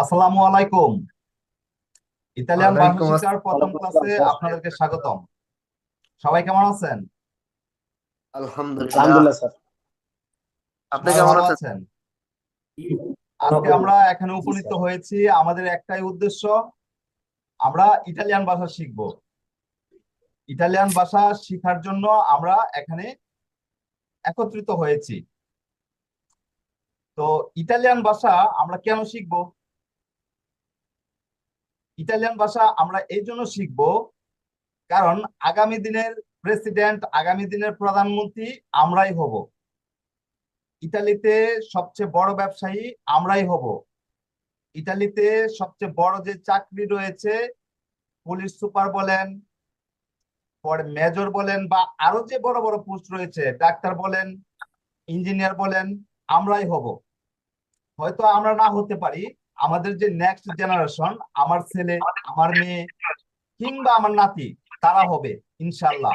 আসসালামু আলাইকুম। ইতালিয়ান ভাষা প্রথম ক্লাসে আপনাদেরকে স্বাগতম। সবাই কেমন আছেন? আলহামদুলিল্লাহ। স্যার। আপনি কেমন আছেন? আছেন। আজকে আমরা এখানে উপনীত হয়েছি। আমাদের একটাই উদ্দেশ্য আমরা ইটালিয়ান ভাষা শিখব। ইটালিয়ান ভাষা শেখার জন্য আমরা এখানে একত্রিত হয়েছি। তো ইটালিয়ান ভাষা আমরা কেন শিখব? ইটালিয়ান ভাষা আমরা এই জন্য শিখব, কারণ আগামী দিনের প্রেসিডেন্ট আগামী দিনের প্রধানমন্ত্রী আমরাই হব। ইতালিতে সবচেয়ে বড় ব্যবসায়ী আমরাই হব। ইতালিতে সবচেয়ে বড় যে চাকরি রয়েছে, পুলিশ সুপার বলেন, পরে মেজর বলেন, বা আরও যে বড় বড় পোস্ট রয়েছে, ডাক্তার বলেন, ইঞ্জিনিয়ার বলেন, আমরাই হব। হয়তো আমরা না হতে পারি আমাদের যে নেক্সট জেনারেশন আমার ছেলে, আমার মেয়ে, কিংবা আমার নাতি, তারা হবে ইনশাল্লাহ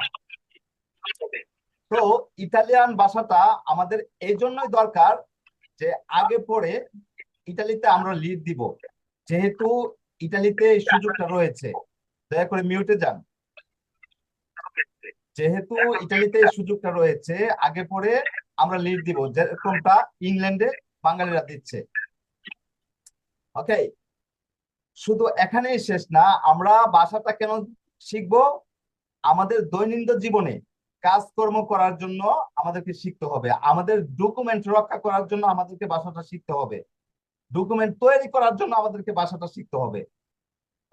তো ইতালিয়ান ভাষাটা আমাদের এই জন্যই দরকার যে আগে পরে ইতালিতে আমরা লিড দিব। যেহেতু ইতালিতে এই সুযোগটা রয়েছে। দয়া করে মিউটে যান। যেহেতু ইতালিতে এই সুযোগটা রয়েছে, আগে পরে আমরা লিড দিব। যেরকমটা ইংল্যান্ডে বাঙালিরা দিচ্ছে। ওকে শুধু এখানেই শেষ না, আমরা ভাষাটা কেন শিখব? আমাদের দৈনন্দিন জীবনে কাজকর্ম করার জন্য আমাদেরকে শিখতে হবে। আমাদের ডকুমেন্ট রক্ষা করার জন্য আমাদেরকে ভাষাটা শিখতে হবে। ডকুমেন্ট তৈরি করার জন্য আমাদেরকে ভাষাটা শিখতে হবে।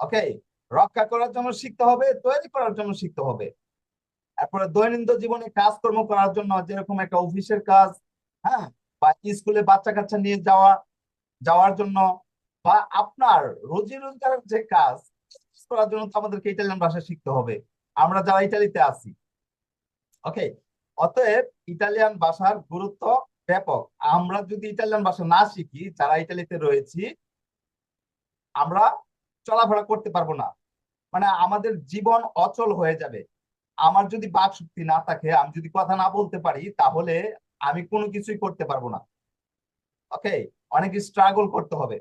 ওকে রক্ষা করার জন্য শিখতে হবে, তৈরি করার জন্য শিখতে হবে। তারপরে দৈনন্দিন জীবনে কাজকর্ম করার জন্য যেরকম একটা অফিসের কাজ হ্যাঁ? বা স্কুলে বাচ্চা কাচ্চা নিয়ে যাওয়া, যাওয়ার জন্য বা আপনার রোজি রোজগারের যে কাজ, করার জন্য তো আমাদেরকে ইটালিয়ান ভাষা শিখতে হবে। আমরা যারা ইটালিতে আছি ওকে অতএব ইটালিয়ান ভাষার গুরুত্ব ব্যাপক। আমরা যদি ইটালিয়ান ভাষা না শিখি, যারা ইটালিতে রয়েছি, আমরা চলাফেরা করতে পারব না। মানে আমাদের জীবন অচল হয়ে যাবে। আমার যদি বাক শক্তি না থাকে, আমি যদি কথা না বলতে পারি, তাহলে আমি কোনো কিছুই করতে পারব না। ওকে অনেক স্ট্রাগল করতে হবে।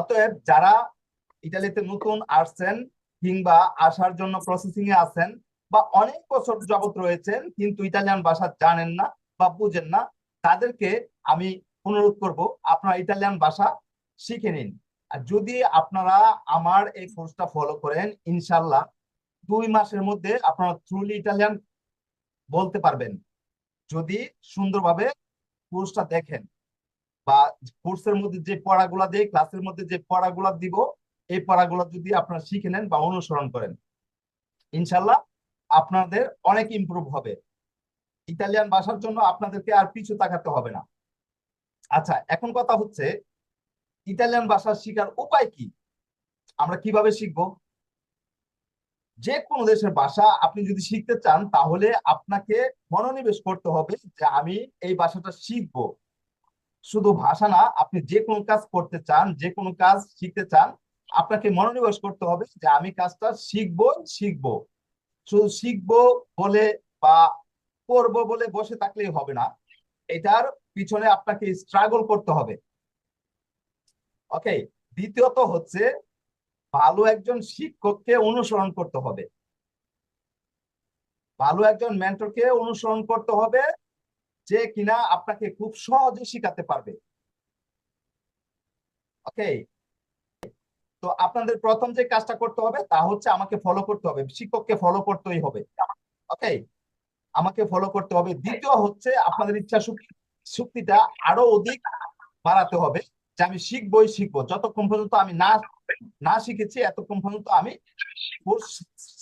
অতএব যারা ইটালিতে নতুন আসছেন কিংবা আসার জন্য প্রসেসিং এ আছেন বা অনেক বছর যাবত রয়েছেন, কিন্তু ইটালিয়ান ভাষা জানেন না বা বুঝেন না, তাদেরকে আমি অনুরোধ করব, আপনারা ইটালিয়ান ভাষা শিখে নিন। আর যদি আপনারা আমার এই কোর্সটা ফলো করেন ইনশাল্লাহ দুই মাসের মধ্যে আপনারা ট্রুলি ইটালিয়ান বলতে পারবেন। যদি সুন্দরভাবে কোর্সটা দেখেন। বা কোর্সের মধ্যে যে পড়াগুলা দেই ক্লাসের মধ্যে যে পড়াগুলা দিব, এই পড়াগুলো যদি আপনারা শিখে নেন বা অনুসরণ করেন, ইনশাল্লাহ আপনাদের অনেক ইমপ্রুভ হবে। ইতালিয়ান ভাষার জন্য আপনাদেরকে আর পিছু তাকাতে হবে না। আচ্ছা এখন কথা হচ্ছে, ইতালিয়ান ভাষা শেখার উপায় কি? আমরা কীভাবে শিখব? যে কোনো দেশের ভাষা আপনি যদি শিখতে চান, তাহলে আপনাকে মনোনিবেশ করতে হবে যে আমি এই ভাষাটা শিখব। শুধু ভাষা না, আপনি যে কোনো কাজ করতে চান, যে কোনো কাজ শিখতে চান, আপনাকে মনোনিবেশ করতে হবে যে আমি কাজটা শিখব শিখব। শুধু শিখব বলে বা করব বলে বসে থাকলেই হবে না। এটার পিছনে আপনাকে স্ট্রাগল করতে হবে। ওকে দ্বিতীয়ত হচ্ছে ভালো একজন শিক্ষককে অনুসরণ করতে হবে। ভালো একজন মেন্টরকে অনুসরণ করতে হবে যে কিনা আপনাকে খুব সহজে শিখাতে পারবে। ওকে তো আপনাদের প্রথম যে কাজটা করতে হবে, তা হচ্ছে আমাকে ফলো করতে হবে। শিক্ষককে ফলো করতেই হবে। ওকে আমাকে ফলো করতে হবে। দ্বিতীয় হচ্ছে আপনাদের ইচ্ছা শক্তিটা আরও অধিক বাড়াতে হবে। যে আমি শিখবই শিখব। যতক্ষণ পর্যন্ত আমি না না শিখেছি, এতক্ষণ পর্যন্ত আমি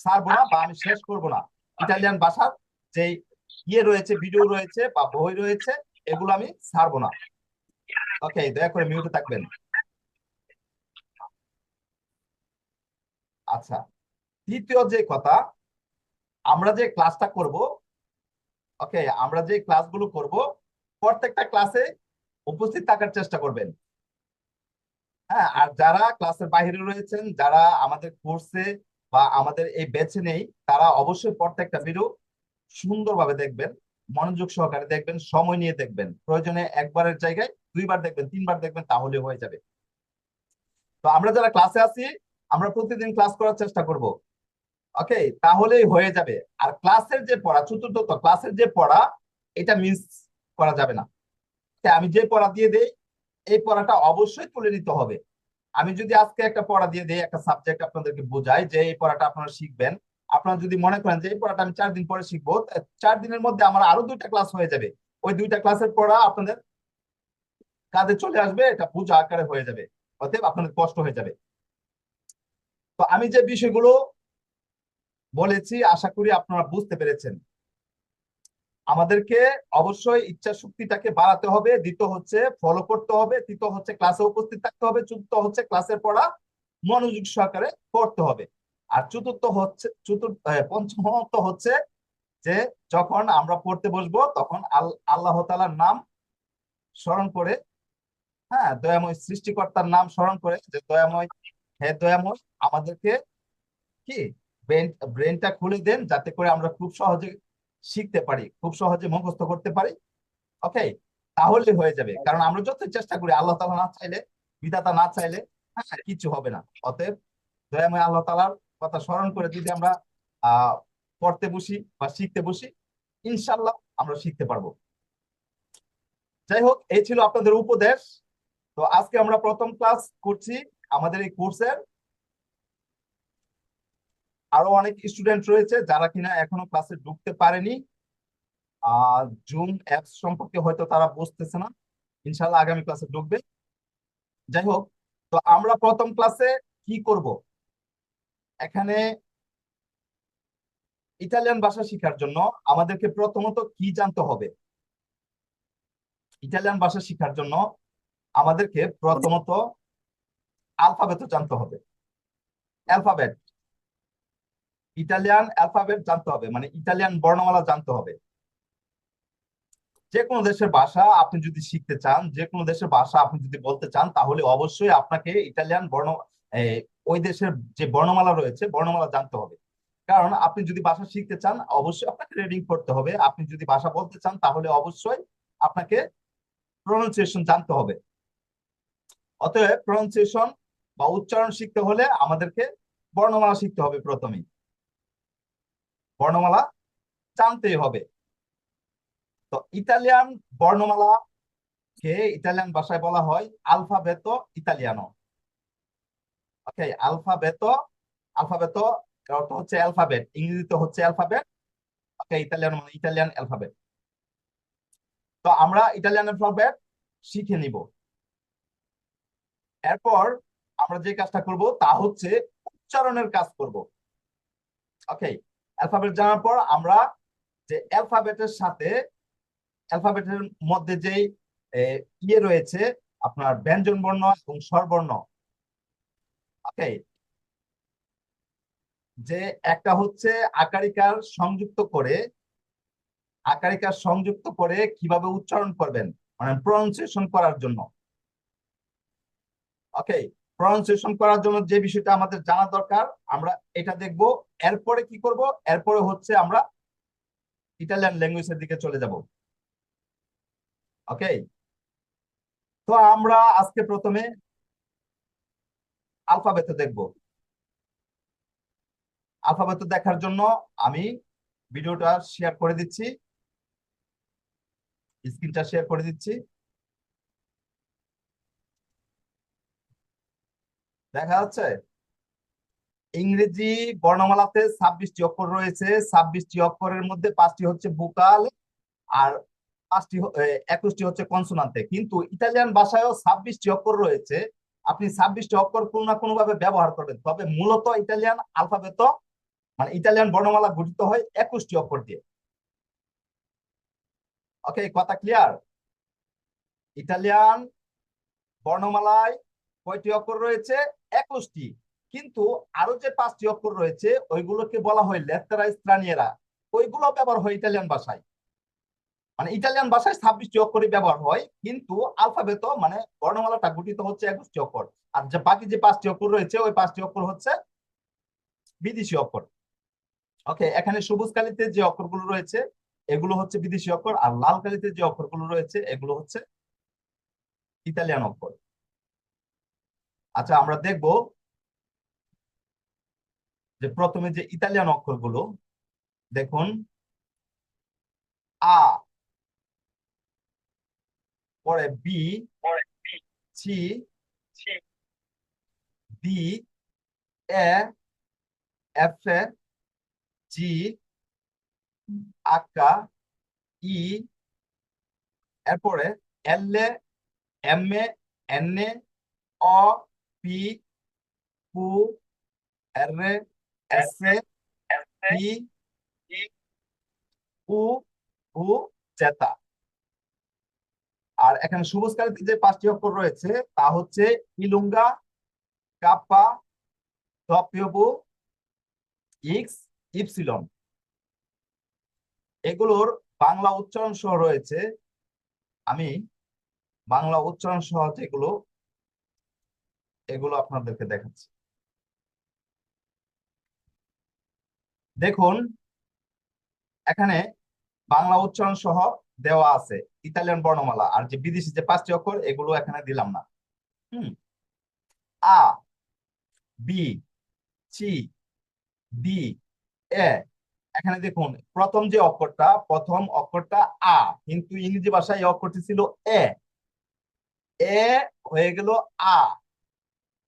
ছাড়বো না বা আমি শেষ করব না। ইটালিয়ান ভাষার যে ইয়ে রয়েছে ভিডিও রয়েছে বা বই রয়েছে, এগুলো আমি ছাড়বো না। ওকে দয়া করে মিউটে থাকবেন। আচ্ছা তৃতীয় যে কথা, আমরা যে ক্লাসটা করব ওকে আমরা যে ক্লাসগুলো করব, প্রত্যেকটা ক্লাসে উপস্থিত থাকার চেষ্টা করবেন। হ্যাঁ আর যারা ক্লাসের বাইরে রয়েছেন, যারা আমাদের কোর্সে বা আমাদের এই বেছে নেই, তারা অবশ্যই প্রত্যেকটা ভিডিও সুন্দরভাবে দেখবেন, মনোযোগ সহকারে দেখবেন, সময় নিয়ে দেখবেন। প্রয়োজনে একবারের জায়গায় দুইবার দেখবেন, তিনবার দেখবেন, তাহলে হয়ে যাবে। তো আমরা যারা ক্লাসে আছি, আমরা প্রতিদিন ক্লাস করার চেষ্টা করব। ওকে তাহলেই হয়ে যাবে। আর ক্লাসের যে পড়া, চতুর্থ ক্লাসের যে পড়া, এটা মিস করা যাবে না। আমি যে পড়া দিয়ে দেই, এই পড়াটা অবশ্যই তুলে নিতে হবে। আমি যদি আজকে একটা পড়া দিয়ে দেই, একটা সাবজেক্ট আপনাদেরকে বোঝাই যে এই পড়াটা আপনারা শিখবেন আপনারা যদি মনে করেন যে, এই পড়াটা আমি চার দিন পরে শিখব চার দিনের মধ্যে আমার আরও দুইটা ক্লাস হয়ে যাবে। ওই দুইটা ক্লাসের পড়া আপনাদের কাজে চলে আসবে, এটা বোঝা আকারে হয়ে যাবে। অতএব আপনাদের কষ্ট হয়ে যাবে। তো আমি যে বিষয়গুলো বলেছি, আশা করি আপনারা বুঝতে পেরেছেন। আমাদেরকে অবশ্যই ইচ্ছা শক্তিটাকে বাড়াতে হবে। দ্বিতীয় হচ্ছে ফলো করতে হবে। তৃতীয় হচ্ছে ক্লাসে উপস্থিত থাকতে হবে। চতুর্থ হচ্ছে ক্লাসের পড়া মনোযোগ সহকারে পড়তে হবে। আর চতুর্থ হচ্ছে, চতুর্থ পঞ্চমত হচ্ছে যে যখন আমরা পড়তে বসবো, তখন আল্লাহ তালার নাম স্মরণ করে হ্যাঁ দয়াময় সৃষ্টিকর্তার নাম স্মরণ করে যে দয়াময়, হে দয়াময়, আমাদেরকে কি? ব্রেন, ব্রেনটা খুলে দেন যাতে করে আমরা খুব সহজে শিখতে পারি, খুব সহজে মুখস্থ করতে পারি। ওকে তাহলে হয়ে যাবে। কারণ আমরা যত চেষ্টা করি, আল্লাহ তালা না চাইলে, বিধাতা না চাইলে হ্যাঁ কিছু হবে না। অতএব দয়াময় আল্লাহ তাআলার কথা স্মরণ করে যদি আমরা আহ পড়তে বসি বা শিখতে বসি ইনশাল্লাহ আমরা শিখতে পারব। যাই হোক এই ছিল আপনাদের উপদেশ। তো আজকে আমরা প্রথম ক্লাস করছি আমাদের এই কোর্সের। আরও অনেক স্টুডেন্ট রয়েছে যারা কিনা এখনও ক্লাসে ঢুকতে পারেনি। আর জুম অ্যাপস সম্পর্কে হয়তো তারা বুঝতেছে না। ইনশাল্লাহ আগামী ক্লাসে ঢুকবে। যাই হোক তো আমরা প্রথম ক্লাসে কি করব? এখানে ইতালিয়ান ভাষা শেখার জন্য আমাদেরকে প্রথমত কি জানতে হবে? ইতালিয়ান ভাষা শেখার জন্য আমাদেরকে প্রথমত আলফাবেট জানতে হবে। অ্যালফাবেট ইটালিয়ান অ্যালফাবেট জানতে হবে মানে ইটালিয়ান বর্ণমালা জানতে হবে। যে কোনো দেশের ভাষা আপনি যদি শিখতে চান, যে কোনো দেশের ভাষা আপনি যদি বলতে চান, তাহলে অবশ্যই আপনাকে ইটালিয়ান বর্ণ ওই দেশের যে বর্ণমালা রয়েছে, বর্ণমালা জানতে হবে। কারণ আপনি যদি ভাষা শিখতে চান, অবশ্যই আপনাকে রিডিং করতে হবে। আপনি যদি ভাষা বলতে চান, তাহলে অবশ্যই আপনাকে প্রনাউন্সিয়েশন জানতে হবে। অতএব প্রনাউন্সিয়েশন বা উচ্চারণ শিখতে হলে আমাদেরকে বর্ণমালা শিখতে হবে প্রথমেই। বর্ণমালা জানতেই হবে। তো ইতালিয়ান বর্ণমালা কে ইতালিয়ান ভাষায় বলা হয় আলফাবেতো ইতালিয়ানো। ওকে আলফাবেতো আলফাবেতো এর অর্থ হচ্ছে অ্যালফাবেট, ইংরেজিতে হচ্ছে অ্যালফাবেট, ওকে, ইতালিয়ান মানে ইতালিয়ান অ্যালফাবেট। তো আমরা ইতালিয়ান অ্যালফাবেট শিখে নিব। এরপর আমরা যে কাজটা করব তা হচ্ছে উচ্চারণের কাজ করব। ওকে, অ্যালফাবেট জানার পর আমরা যে অ্যালফাবেটের সাথে, অ্যালফাবেটের মধ্যে যেই ইয়ে রয়েছে, আপনার ব্যঞ্জন বর্ণ এবং স্বরবর্ণ যে একটা হচ্ছে আকারিকার সংযুক্ত করে, আকারিকার সংযুক্ত করে কীভাবে উচ্চারণ করবেন? মানে প্রনাউন্সিয়েশন করার জন্য। ওকে প্রনাউন্সিয়েশন করার জন্য যে বিষয়টা আমাদের জানা দরকার, আমরা এটা দেখব। এরপরে কি করব? এরপরে হচ্ছে আমরা ইটালিয়ান ল্যাঙ্গুয়েজের দিকে চলে যাব। ওকে তো আমরা আজকে প্রথমে আলফাবেট দেখব। আলফাবেট দেখার জন্য আমি ভিডিওটা শেয়ার করে দিচ্ছি। স্ক্রিনটা শেয়ার করে দিচ্ছি। দেখা যাচ্ছে? ইংরেজি বর্ণমালাতে ছাব্বিশটি অক্ষর রয়েছে। ছাব্বিশটি অক্ষরের মধ্যে পাঁচটি হচ্ছে ভোকাল আর পাঁচটি একুশটি হচ্ছে কনসোনান্টে কিন্তু ইতালিয়ান ভাষায়ও ছাব্বিশটি অক্ষর রয়েছে। আপনি ছাব্বিশটি অক্ষর কোনো না কোনো ভাবে ব্যবহার করবেন। তবে মূলত ইতালিয়ান আলফাবেত মানে ইতালিয়ান বর্ণমালা গঠিত হয় একুশটি অক্ষর দিয়ে। ওকে কথা ক্লিয়ার ইটালিয়ান বর্ণমালায় কয়টি অক্ষর রয়েছে? একুশটি। কিন্তু আরও যে পাঁচটি অক্ষর রয়েছে, ওইগুলোকে বলা হয় লেত্তারা স্ত্রানিয়েরা ওইগুলো ব্যবহার হয় ইটালিয়ান ভাষায়। মানে ইতালিয়ান ভাষায় ছাব্বিশটি অক্ষরই ব্যবহার হয়, কিন্তু আলফাবেত মানে বর্ণমালাটা গঠিত হচ্ছে একুশটি অক্ষর। আর যে বাকি যে পাঁচটি অক্ষর রয়েছে, ওই পাঁচটি অক্ষর হচ্ছে বিদেশি অক্ষর। ওকে এখানে সবুজ কালিতে যে অক্ষরগুলো রয়েছে, এগুলো হচ্ছে বিদেশি অক্ষর, আর লাল কালিতে যে অক্ষরগুলো রয়েছে, এগুলো হচ্ছে ইতালিয়ান অক্ষর। আচ্ছা আমরা দেখব যে প্রথমে যে ইতালিয়ান অক্ষরগুলো, দেখুন, আ পরে বি সি ডি এ এফ জি আকা ই এরপরে এল এ এম এ এন এ অ পি কু আর A S A P U উ জেতা আর এখানে সবুজ কালিতে যে পাঁচটি অক্ষর রয়েছে, তা হচ্ছে ইলুঙ্গা, কাপ্পা ডপিওবু ইক্স, ইপসিলন। এগুলোর বাংলা উচ্চারণ সহ রয়েছে, আমি বাংলা উচ্চারণ সহ যেগুলো, এগুলো আপনাদেরকে দেখাচ্ছি। দেখুন, এখানে বাংলা উচ্চারণ সহ দেওয়া আছে, ইতালিয়ান বর্ণমালা আর যে বিদেশি যে পাঁচটি অক্ষর, এগুলো এখানে দিলাম না। হুম? আ, বি সি ডি, এ। এখানে দেখুন, প্রথম যে অক্ষরটা, প্রথম অক্ষরটা আ, কিন্তু ইংরেজি ভাষায় এই অক্ষরটি ছিল এ। এ হয়ে গেল আ।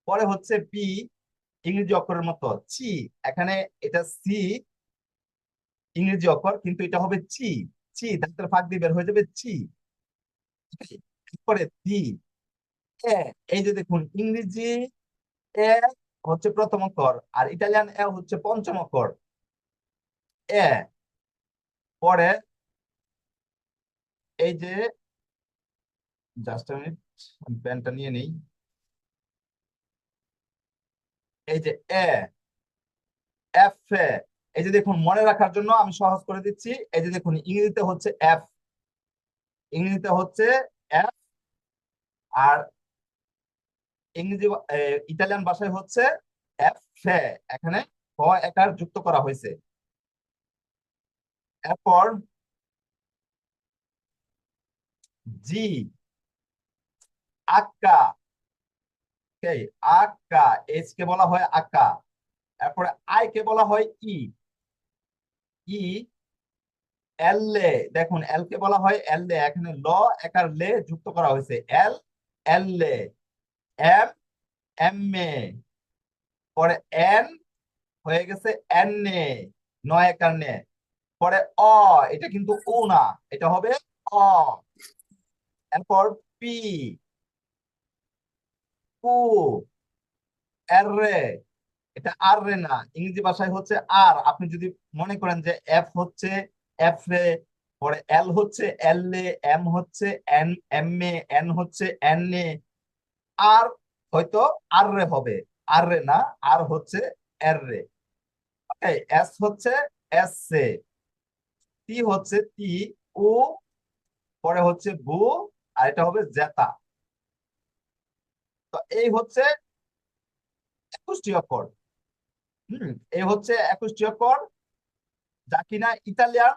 পরে হচ্ছে বি, ইংরেজি অক্ষরের মতো, চি। এখানে এটা সি, ইংরেজি অক্ষর, কিন্তু এটা হবে চি। চি দাঁতের ফাঁক দিয়ে বের হয়ে যাবে চি। এরপরে দি এই যে দেখুন, ইংরেজি এ হচ্ছে প্রথম অক্ষর আর ইটালিয়ান এ হচ্ছে পঞ্চম অক্ষর। এ, পরে এই যে জাস্ট মিনিট পেনটা নিয়ে নেই। এই যে এ, এফ এ এই যে দেখুন, মনে রাখার জন্য আমি সহজ করে দিচ্ছি। এই যে দেখুন, ইংরেজিতে হচ্ছে এফ ইংরেজিতে হচ্ছে এফ আর ইংরেজি ইটালিয়ান ভাষায় হচ্ছে এফ এ এখানে একার যুক্ত করা হয়েছে। এরপর জি আক্কা। আক্কা এইচ কে বলা হয় আক্কা। এরপরে আই কে বলা হয় ই ই এল এ দেখুন এল কে বলা হয় এল এ এখানে ল, একার লে যুক্ত করা হয়েছে এল এল এ এম এম এ, পরে এন হয়ে গেছে এন এ নয় একার নে, পরে অ, এটা কিন্তু ও না, এটা হবে অ, এরপর পি কু এটা আর রে না। ইংরেজি ভাষায় হচ্ছে আর। আপনি যদি মনে করেন যে এফ হচ্ছে এফ রে, পরে এল হচ্ছে এল এ এম হচ্ছে এন এম এ এন হচ্ছে এন এ, আর হয়তো আর রে হবে। আর রে না, আর হচ্ছে এর রে। ওকে এস হচ্ছে এস এ। টি হচ্ছে টি ও পরে হচ্ছে বু আর এটা হবে জেতা। তো এই হচ্ছে একুশটি অক্ষর। হম এই হচ্ছে একুশটি অক্ষর যা কিনা ইতালিয়ান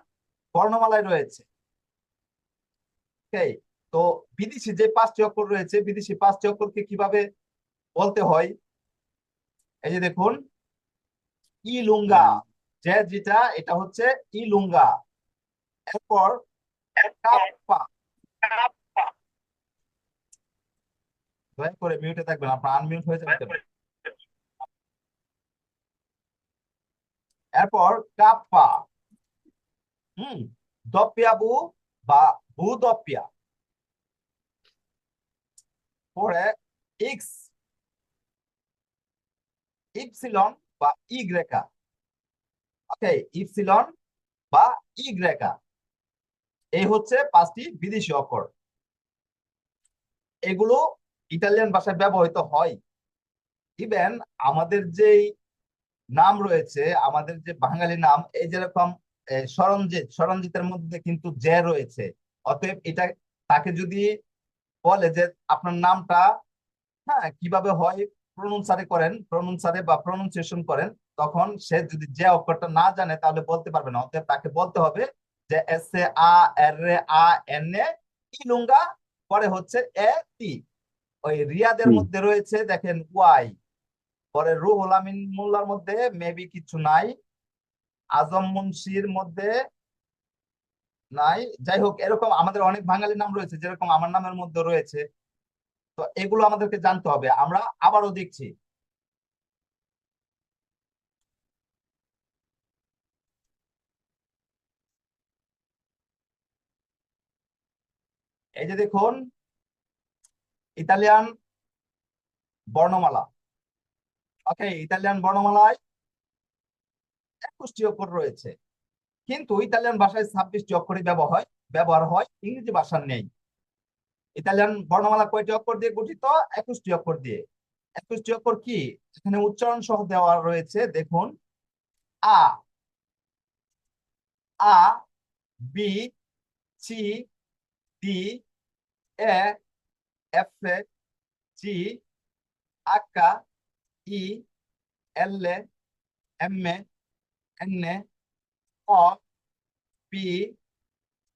বর্ণমালায় রয়েছে। তো বিদেশি যে পাঁচটি অক্ষর রয়েছে, বিদেশি পাঁচটি অক্ষরকে কীভাবে বলতে হয়? এই যে দেখুন, ইলুঙ্গা, যে যেটা, এটা হচ্ছে ইলুঙ্গা। এরপর কাপ্পা। দয়া করে মিউটে থাকবেন, আপনার আনমিউট হয়ে যাবে। এরপর কাপ্পা হুম দপিয়াবু বা ভূদপিয়া পরে এক্স। ইপসিলন বা ইগ্রেকা ওকে, ইপসিলন বা ইগ্রেকা এই হচ্ছে পাঁচটি বিদেশি অক্ষর। এগুলো ইটালিয়ান ভাষায় ব্যবহৃত হয়। ইভেন আমাদের যেই নাম রয়েছে আমাদের যে বাঙালি নাম এই যেরকম সরঞ্জিত সরঞ্জিতের মধ্যে কিন্তু জে রয়েছে। অতএব এটা তাকে যদি বলে যে আপনার নামটা হ্যাঁ কীভাবে হয় প্রনুনসারে করেন প্রনুনসারে বা প্রনুনসিয়েশন করেন তখন সে যদি যে অক্ষরটা না জানে তাহলে বলতে পারবে না। অতএব তাকে বলতে হবে যে এস এ আ এর এ আ এন এ ইলুঙ্গা পরে হচ্ছে এ টি। ওই রিয়াদের মধ্যে রয়েছে দেখেন ওয়াই। পরে রুহুল আমিন মোল্লার মধ্যে মেবি কিছু নাই, আজম মুন্সির মধ্যে নাই। যাই হোক, এরকম আমাদের অনেক বাঙালি নাম রয়েছে, যেরকম আমার নামের মধ্যে রয়েছে। তো এগুলো আমাদেরকে জানতে হবে। আমরা আবারও দেখছি। এই যে দেখুন, ইতালিয়ান বর্ণমালা। ওকে ইতালিয়ান বর্ণমালায় একুশটি অক্ষর রয়েছে। কিন্তু ইতালিয়ান ভাষায় ছাব্বিশটি অক্ষরই ব্যবহার হয় ব্যবহার হয়, ইংরেজি ভাষার নেই। ইতালিয়ান বর্ণমালা কয়টি অক্ষর দিয়ে গঠিত? একুশটি অক্ষর দিয়ে। একুশটি অক্ষর কি? এখানে উচ্চারণ সহ দেওয়া রয়েছে, দেখুন। আ আ, বি, সি, ডি, এ, এফ জি আকা ই এল এম এন অ পি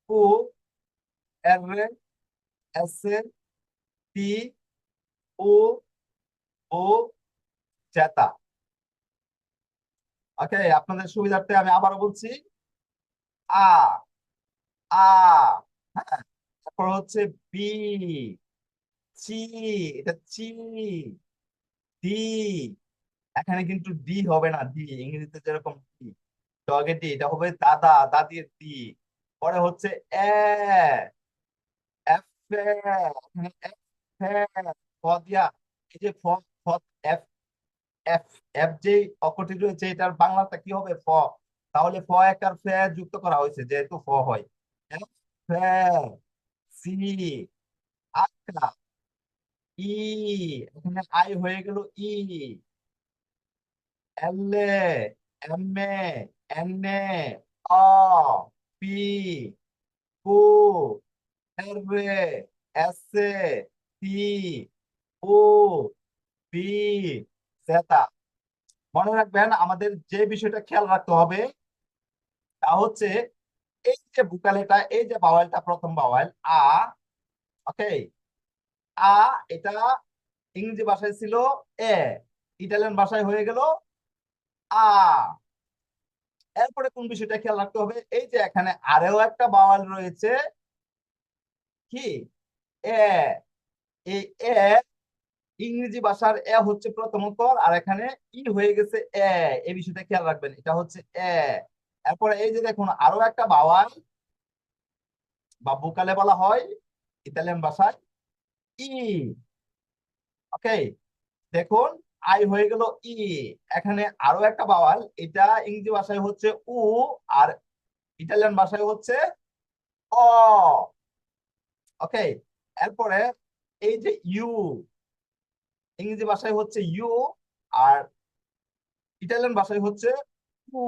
ও আর এস টি ও ও জেতা ওকে আপনাদের সুবিধার্থে আমি আবারও বলছি, আ আ হ্যাঁ তারপর হচ্ছে বি, চি, এটা চি। ডি এখানে কিন্তু ডি হবে না ডি ইংরেজিতে যেরকম ডি ডগের ডি এটা হবে দাদা, দাদির ডি পরে হচ্ছে এ এফ এখানে এফ ফ দিয়া, এই যে ফ ফ, এফ এফ এফ যে রয়েছে এটার বাংলাটা কি হবে? ফ। তাহলে ফ এক আর ফে যুক্ত করা হয়েছে, যেহেতু ফ হয়। এফ সি, আকা। ই এখানে আই হয়ে গেল ই। অ, পি, কু ও মনে রাখবেন, আমাদের যে বিষয়টা খেয়াল রাখতে হবে, তা হচ্ছে এই যে বুকালেটা এই যে বাওয়ালটা প্রথম বাওয়াল আ ওকে আ, এটা ইংরেজি ভাষায় ছিল এ। ইটালিয়ান ভাষায় হয়ে গেল আ। এরপরে কোন বিষয়টা খেয়াল রাখতে হবে? এই যে এখানে আরেও একটা বাওয়াল রয়েছে। কি? এ। এই এ ইংরেজি ভাষার এ হচ্ছে প্রথম অক্ষর আর এখানে ই হয়ে গেছে এ। এই বিষয়টা খেয়াল রাখবেন, এটা হচ্ছে এ। এরপরে এই যে দেখুন আরও একটা বাওয়াল বা বুকালে বলা হয় ইতালিয়ান ভাষায়। ই ওকে দেখুন আই হয়ে গেল ই এখানে আরও একটা বাওয়াল এটা ইংরেজি ভাষায় হচ্ছে উ আর ইটালিয়ান ভাষায় হচ্ছে অ। ওকে এরপরে এই যে ইউ, ইংরেজি ভাষায় হচ্ছে ইউ আর ইটালিয়ান ভাষায় হচ্ছে উ।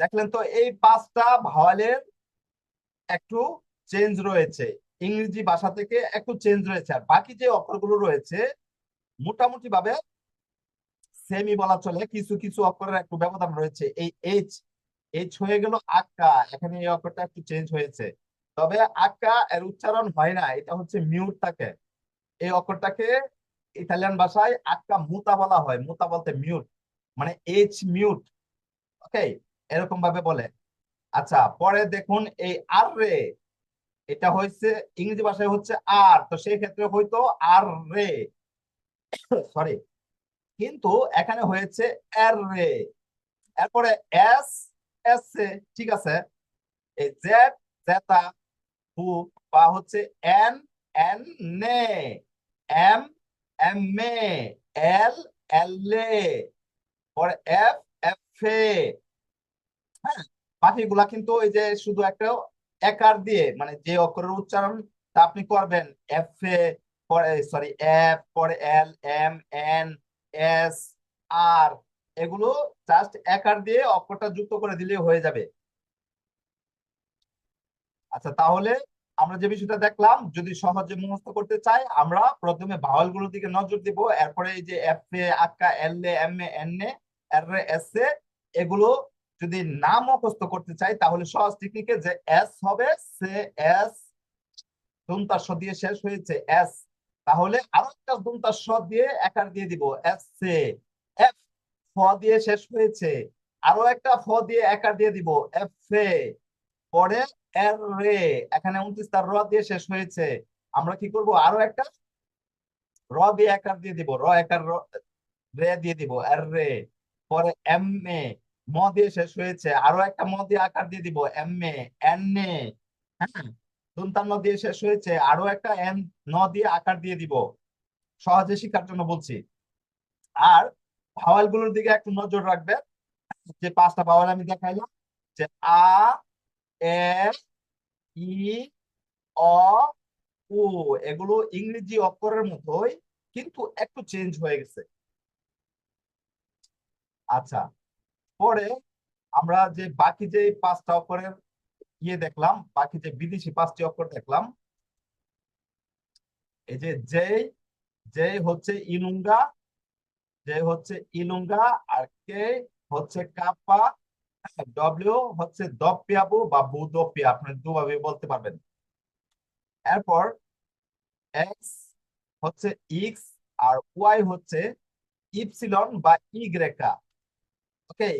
দেখলেন তো এই পাঁচটা ভাওয়ালের একটু চেঞ্জ রয়েছে। ইংরেজি ভাষা থেকে একটু চেঞ্জ রয়েছে। আর বাকি যে অক্ষরগুলো রয়েছে মোটামুটি ভাবে সেমি বলা চলে। কিছু কিছু অক্ষরের একটু ব্যবধান রয়েছে। এই এইচ এইচ হয়ে গেল আক্কা। এখানে এই অক্ষরটা একটু চেঞ্জ হয়েছে। তবে আক্কা এর উচ্চারণ হয় না, এটা হচ্ছে মিউট থাকে এই অক্ষরটাকে ইতালিয়ান ভাষায় আক্কা মুতা বলা হয়। মুতা বলতে মিউট মানে এইচ মিউট ওকে এরকম ভাবে বলে। আচ্ছা পরে দেখুন এই আর রে এটা হয়েছে, ইংরেজি ভাষায় হচ্ছে আর, তো সেই ক্ষেত্রে হয়তো আর রে। সরি কিন্তু এখানে হয়েছে এর রে। এরপরে এস এস ঠিক আছে? এই জেড, জেতা, হু, বা হচ্ছে এন এন, নে। এম এম মে এল এল, এ। পরে এফ এফ, এ। হ্যাঁ বাকিগুলা কিন্তু ওই যে শুধু একটা একার দিয়ে মানে যে অক্ষরের উচ্চারণ তা আপনি করবেন। এফ এ পরে সরি এফ পরে L M N S R এগুলো জাস্ট একার দিয়ে অক্ষরটা যুক্ত করে দিলে হয়ে যাবে। আচ্ছা তাহলে আমরা যে বিষয়টা দেখলাম, যদি সহজে মুখস্থ করতে চাই, আমরা প্রথমে ভাওয়ালগুলোর দিকে নজর দিব। এরপরে এই যে এফ এ আক্কা এল এ এম এ এন এ আর এস এ, এগুলো যদি নাম মুখস্থ করতে চাই, তাহলে সহজ টেকনিকে যে এস হবে, সে এস দন্তাস্ব দিয়ে শেষ হয়েছে এস তাহলে আরও একটা দন্তা স দিয়ে একার দিয়ে দিব এস সে এফ ফ দিয়ে শেষ হয়েছে। আরও একটা ফ দিয়ে একার দিয়ে দিব এফ এ পরে এর রে এখানে উনত্রিশ তার র দিয়ে শেষ হয়েছে। আমরা কি করব? আরও একটা র দিয়ে একার দিয়ে দিব র একার রে দিয়ে দিব এর রে পরে এম এ ম দিয়ে শেষ হয়েছে। আরও একটা ম দিয়ে আকার দিয়ে দিব। এম এ, এন এ হ্যাঁ? দন্তান্ন দিয়ে শেষ হয়েছে। আরও একটা এন, ন দিয়ে আকার দিয়ে দিব। সহজে শেখার জন্য বলছি। আর ভাওয়ালগুলোর দিকে একটু নজর রাখবে যে পাঁচটা ভাওয়াল আমি দেখাইলাম, যে আ, এ, ই, অ ও এগুলো ইংরেজি অক্ষরের মতোই, কিন্তু একটু চেঞ্জ হয়ে গেছে। আচ্ছা। পরে আমরা যে বাকি যে পাঁচটা অক্ষরের ইয়ে দেখলাম, বাকি যে বিদেশি পাঁচটি অক্ষর দেখলাম, এই যে যেই যেই হচ্ছে ইনুঙ্গা যে হচ্ছে ইলুঙ্গা আর কে হচ্ছে কাপা ডব্লিউ হচ্ছে দপিয়াবু বা বুদপিয়া আপনি দুভাবে বলতে পারবেন। এরপর এক্স হচ্ছে ইক্স আর ওয়াই হচ্ছে ইপসিলন বা ইগ্রেকা। ওকে?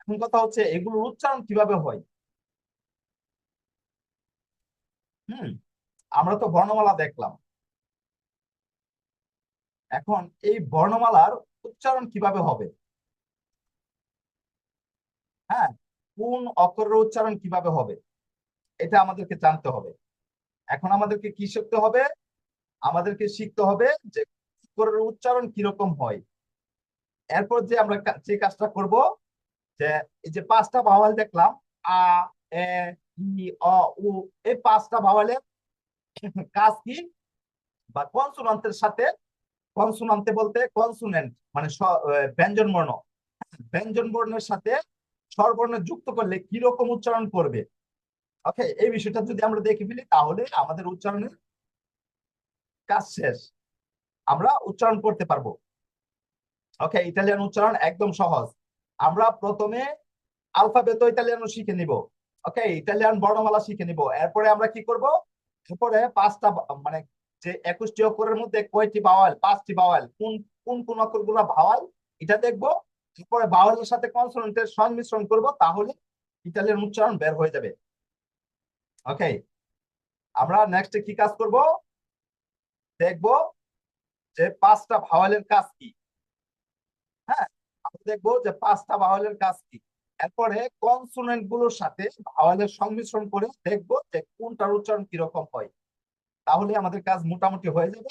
এখন কথা হচ্ছে এগুলোর উচ্চারণ কীভাবে হয়? হুম, আমরা তো বর্ণমালা দেখলাম। এখন এই বর্ণমালার উচ্চারণ কীভাবে হবে? হ্যাঁ কোন অক্ষরের উচ্চারণ কীভাবে হবে? এটা আমাদেরকে জানতে হবে। এখন আমাদেরকে কি শিখতে হবে? আমাদেরকে শিখতে হবে যে অক্ষরের উচ্চারণ কীরকম হয়। এরপর যে আমরা যে কাজটা করব, যে এই যে পাঁচটা ভাওয়াল দেখলাম, আ, এ, ই, অ, উ, এই পাঁচটা ভাওয়ালের কাজ কি? বা কনসোনান্টের সাথে কনসোনান্তে বলতে কনসোনেন্ট মানে ব্যঞ্জন বর্ণ। ব্যঞ্জন বর্ণের সাথে স্বরবর্ণ যুক্ত করলে কি রকম উচ্চারণ করবে? ওকে এই বিষয়টা যদি আমরা দেখে ফেলি, তাহলে আমাদের উচ্চারণের কাজ শেষ। আমরা উচ্চারণ করতে পারব। ওকে ইটালিয়ান উচ্চারণ একদম সহজ। আমরা প্রথমে আলফাবেতো ইতালিয়ানো শিখে নিব। ওকে ইটালিয়ান বর্ণমালা শিখে নিব। এরপরে আমরা কি করব? এরপরে পাঁচটা মানে যে একুশটি অক্ষরের মধ্যে কয়টি বাওয়াল পাঁচটি বাওয়াল কোন কোন কোন অক্ষরগুলো ভাওয়াল এটা দেখব। এরপরে বাওয়ালের সাথে কনসোনেন্টের সংমিশ্রণ করব, তাহলে ইতালিয়ান উচ্চারণ বের হয়ে যাবে। ওকে আমরা নেক্সটে কি কাজ করব? দেখব যে পাঁচটা ভাওয়ালের কাজ কি। আমরা দেখব যে পাঁচটা ভাওয়ালের কাজ কি। এরপরে কনসোনেন্টগুলোর সাথে ভাওয়ালের সংমিশ্রণ করে দেখব যে কোনটার উচ্চারণ কীরকম হয়। তাহলে আমাদের কাজ মোটামুটি হয়ে যাবে।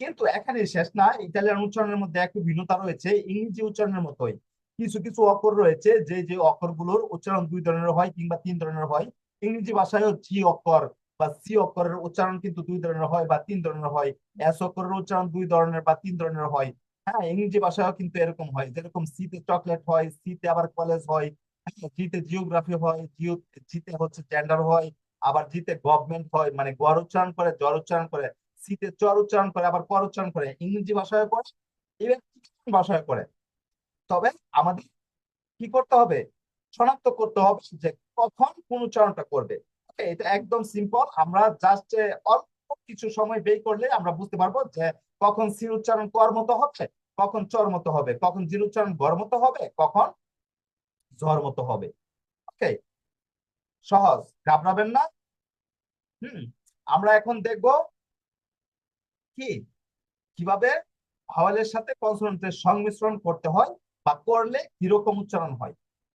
কিন্তু এখানে শেষ না, ইতালিয়ান উচ্চারণের মধ্যে একটু ভিন্নতা রয়েছে, ইংরেজি উচ্চারণের মতোই। কিছু কিছু অক্ষর রয়েছে, যে যে অক্ষরগুলোর উচ্চারণ দুই ধরনের হয় কিংবা তিন ধরনের হয়। ইংরেজি ভাষায়ও জি অক্ষর বা সি অক্ষরের উচ্চারণ কিন্তু দুই ধরনের হয় বা তিন ধরনের হয়। এস অক্ষরের উচ্চারণ দুই ধরনের বা তিন ধরনের হয়। হ্যাঁ ইংরেজি ভাষায়ও কিন্তু এরকম হয়। যেরকম সিতে চকলেট হয় সিতে আবার কলেজ হয় জিতে জিওগ্রাফি হয় জিও জিতে হচ্ছে জেন্ডার হয়, আবার জিতে গভর্নমেন্ট হয় মানে গড় উচ্চারণ করে জ্বর উচ্চারণ করে সিতে চর উচ্চারণ করে, আবার কর উচ্চারণ করে, ইংরেজি ভাষায় করে ইভেন ভাষায় করে। তবে আমাদের কি করতে হবে? শনাক্ত করতে হবে যে কখন কোন উচ্চারণটা করবে। এটা একদম সিম্পল আমরা জাস্ট অল্প কিছু সময় ব্যয় করলে আমরা বুঝতে পারব যে কখন সির উচ্চারণ কর মতো হবে কখন চর মতো হবে, কখন জির উচ্চারণ গড় মতো হবে, কখন ঝড় মতো হবে। ওকে? সহজ, ঘাবড়াবেন না। হুম, আমরা এখন দেখব কি? কীভাবে ভাওয়ালের সাথে কনসোনেন্টের সংমিশ্রণ করতে হয় বা করলে কীরকম উচ্চারণ হয়।